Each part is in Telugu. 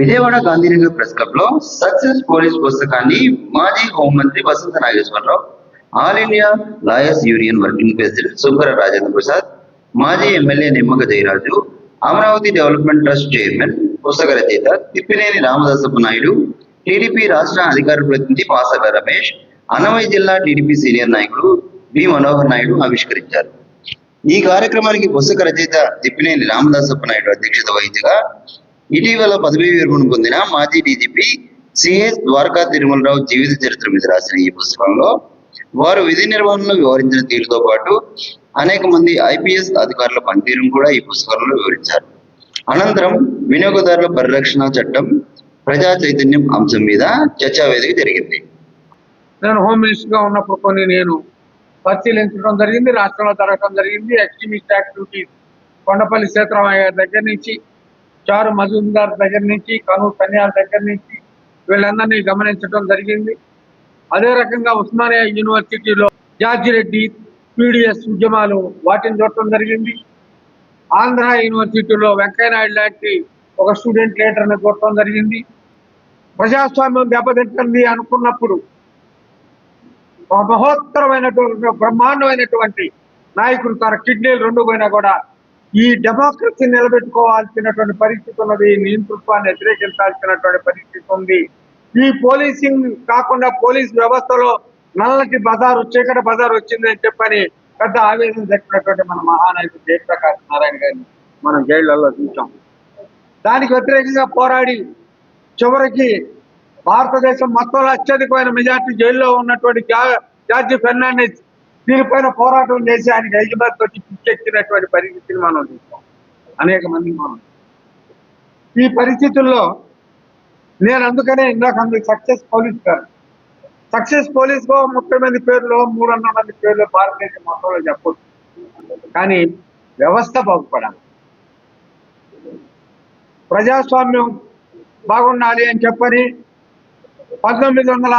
విజయవాడ గాంధీనగర్ ప్రెస్ క్లబ్లో సక్సెస్ పోలీస్ పుస్తకాన్ని మాజీ హోంమంత్రి Vasantha Nageswararao all India lawyers union working president Subbara Rajendra Prasad మాజీ MLA Nimmaka Jayaraju Amaravati development trust chairman పుస్తక రచయిత తిప్పినేని రామదాసప్ప నాయుడు టీడీపీ రాష్ట్ర అధికార ప్రతినిధి పాసర్ల రమేష్ అన్నమయ్య జిల్లా టీడీపీ సీనియర్ నాయకుడు వి మనోహర్ నాయుడు ఆవిష్కరించారు. ఈ కార్యక్రమానికి పుస్తక రచయిత తిప్పినేని రామదాసప్ప నాయుడు అధ్యక్షత వహించగా ఇటీవల పదవీ విరమణ పొందిన మాజీ డీజీపీ సిఎస్ ద్వారకా తిరుమలరావు జీవిత చరిత్ర మీద రాసిన ఈ పుస్తకంలో వారు విధి నిర్వహణను వివరించిన తీరుతో పాటు అనేక మంది ఐపీఎస్ అధికారుల పనితీరును కూడా ఈ పుస్తకంలో వివరించారు. అనంతరం వినియోగదారుల పరిరక్షణ చట్టం ప్రజా చైతన్యం అంశం మీద చర్చా వేదిక జరిగింది. నేను హోమ్ మినిస్టర్గా ఉన్నప్పుడు కొన్ని నేను పరిశీలించడం జరిగింది రాష్ట్రంలో జరగడం జరిగింది. ఎక్స్ట్రీమిస్ట్ యాక్టివిటీస్ కొండపల్లి క్షేత్రం గారి దగ్గర నుంచి చారు మజుందార్ దగ్గర నుంచి కను కన్యాల దగ్గర నుంచి వీళ్ళందరినీ గమనించడం జరిగింది. అదే రకంగా ఉస్మానియా యూనివర్సిటీలో జార్జిరెడ్డి పీడిఎస్ ఉద్యమాలు వాటిని చూడటం జరిగింది. ఆంధ్ర యూనివర్సిటీలో వెంకయ్యనాయుడు లాంటి ఒక స్టూడెంట్ లీడర్ని చూడటం జరిగింది. ప్రజాస్వామ్యం దెబ్బతింటుంది అనుకున్నప్పుడు మహోత్తరమైనటువంటి బ్రహ్మాండమైనటువంటి నాయకులు తన కిడ్నీలు రెండు పోయినా కూడా ఈ డెమోక్రసీ నిలబెట్టుకోవాల్సినటువంటి పరిస్థితి ఉన్నది. నియంతృత్వాన్ని వ్యతిరేకించాల్సినటువంటి పరిస్థితి ఉంది. ఈ పోలీసింగ్ కాకుండా పోలీస్ వ్యవస్థలో నల్లటి బజారు చీకటి బజారు వచ్చిందని చెప్పని పెద్ద ఆవేదన చెప్పినటువంటి మన మహానాయకుడు జయప్రకాష్ నారాయణ గారిని మనం జైళ్ళలో చూసాం దానికి వ్యతిరేకంగా పోరాడి చివరికి భారతదేశం మొత్తంలో అత్యధికమైన మెజార్టీ జైల్లో ఉన్నటువంటి జార్జి ఫెర్నాండెస్ దీనిపైన పోరాటం చేసి ఆయనకి తోటి పిచ్చెక్కినటువంటి పరిస్థితిని మనం చూస్తాం. అనేక మంది మనం. ఈ పరిస్థితుల్లో నేను అందుకనే ఇందాక అందుకు సక్సెస్ పోలీస్ గారు. సక్సెస్ పోలీస్గా ముప్పై మంది పేర్లు మూడు వందల మంది పేర్లు భారతదేశం మొత్తంలో చెప్పొచ్చు. కానీ వ్యవస్థ బాగుపడాలి. ప్రజాస్వామ్యం బాగుండాలి అని చెప్పని పంతొమ్మిది వందల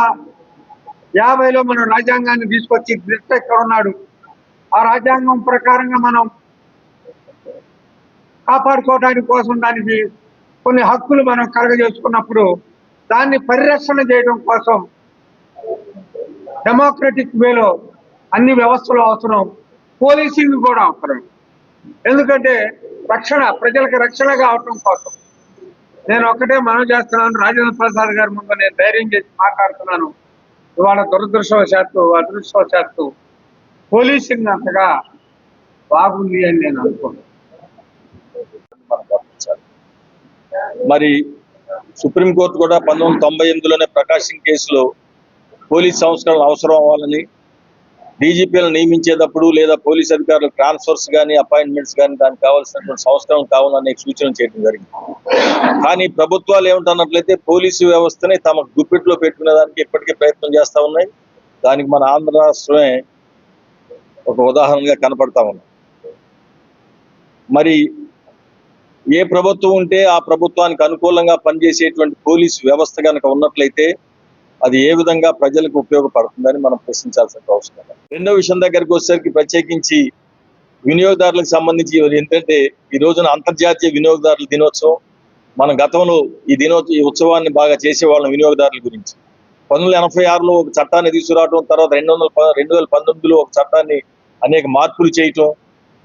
యాభైలో మనం రాజ్యాంగాన్ని తీసుకొచ్చి బ్రిట్ ఎక్కడ ఉన్నాడు? ఆ రాజ్యాంగం ప్రకారంగా మనం కాపాడుకోవడానికి కోసం దానికి కొన్ని హక్కులు మనం కలగజేసుకున్నప్పుడు దాన్ని పరిరక్షణ చేయడం కోసం డెమోక్రటిక్ వేలో అన్ని వ్యవస్థలు అవసరం పోలీసింగ్ కూడా అవసరం. ఎందుకంటే రక్షణ ప్రజలకు రక్షణ కావటం కోసం. నేను ఒక్కటే మనం చేస్తున్నాను రాజేంద్ర ప్రసాద్ గారి ముందు నేను ధైర్యం చేసి మాట్లాడుతున్నాను. ఇవాళ దురదృష్టవశాత్తు అదృష్టవశాత్తు పోలీసింగ్ అంతగా బాగుంది అని నేను అనుకోను. మరి సుప్రీంకోర్టు కూడా పంతొమ్మిది వందల తొంభై ఎనిమిదిలోనే ప్రకాశం కేసులో పోలీస్ సంస్కరణలు అవసరం అవ్వాలని డీజీపీలను నియమించేటప్పుడు లేదా పోలీస్ అధికారులు ట్రాన్స్ఫర్స్ కానీ అపాయింట్మెంట్స్ కానీ దానికి కావాల్సినటువంటి సంస్కరణ కావాలని సూచన చేయడం జరిగింది. కానీ ప్రభుత్వాలు ఏమిటన్నట్లయితే పోలీసు వ్యవస్థని తమ గుప్పిట్లో పెట్టుకునే దానికి ఇప్పటికే ప్రయత్నం చేస్తూ ఉన్నాయి. దానికి మన ఆంధ్ర రాష్ట్రమే ఒక ఉదాహరణగా కనపడతా ఉంది. మరి ఏ ప్రభుత్వం ఉంటే ఆ ప్రభుత్వానికి అనుకూలంగా పనిచేసేటువంటి పోలీసు వ్యవస్థ కనుక ఉన్నట్లయితే అది ఏ విధంగా ప్రజలకు ఉపయోగపడుతుందని మనం ప్రశ్నించాల్సిన అవసరం రెండో విషయం దగ్గరికి వచ్చేసరికి ప్రత్యేకించి వినియోగదారులకు సంబంధించి ఏంటంటే ఈ రోజున అంతర్జాతీయ వినియోగదారుల దినోత్సవం మన గతంలో ఈ దినోత్సవ ఈ ఉత్సవాన్ని బాగా చేసేవాళ్ళం వినియోగదారుల గురించి. పంతొమ్మిది ఎనభై ఆరులో ఒక చట్టాన్ని తీసుకురావడం తర్వాత రెండు వందల రెండు వేల పంతొమ్మిదిలో ఒక చట్టాన్ని అనేక మార్పులు చేయటం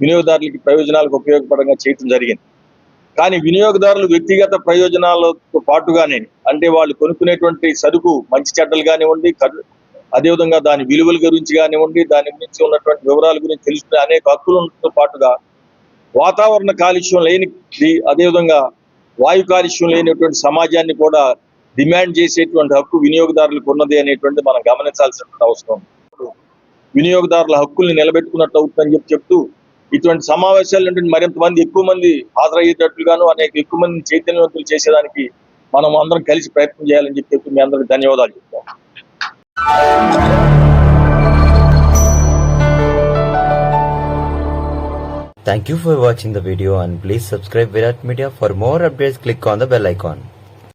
వినియోగదారులకి ప్రయోజనాలకు ఉపయోగపడంగా చేయటం జరిగింది. కానీ వినియోగదారులు వ్యక్తిగత ప్రయోజనాలతో పాటుగానే అంటే వాళ్ళు కొనుక్కునేటువంటి సరుకు మంచి చెడ్డలు కానివ్వండి అదేవిధంగా దాని విలువల గురించి కానివ్వండి దాని గురించి ఉన్నటువంటి వివరాల గురించి తెలుసుకునే అనేక హక్కులతో పాటుగా వాతావరణ కాలుష్యం లేని అదేవిధంగా వాయు కాలుష్యం లేనటువంటి సమాజాన్ని కూడా డిమాండ్ చేసేటువంటి హక్కు వినియోగదారులకు ఉన్నది అనేటువంటి మనం గమనించాల్సినటువంటి అవసరం. వినియోగదారుల హక్కుల్ని నిలబెట్టుకున్నట్టు అవుతుందని చెప్పి చెప్తూ ఇటువంటి సమావేశాలు మరింత మంది ఎక్కువ మంది హాజరయ్యేటట్లుగాను అనేక ఎక్కువ మంది చైతన్యవంతులు చేసేదానికి మనం అందరం కలిసి ప్రయత్నం చేయాలని చెప్పి చెప్పి మీ అందరికి ధన్యవాదాలు చెప్తాం Thank you for watching the video and please subscribe Virat Media for more updates click on the bell icon.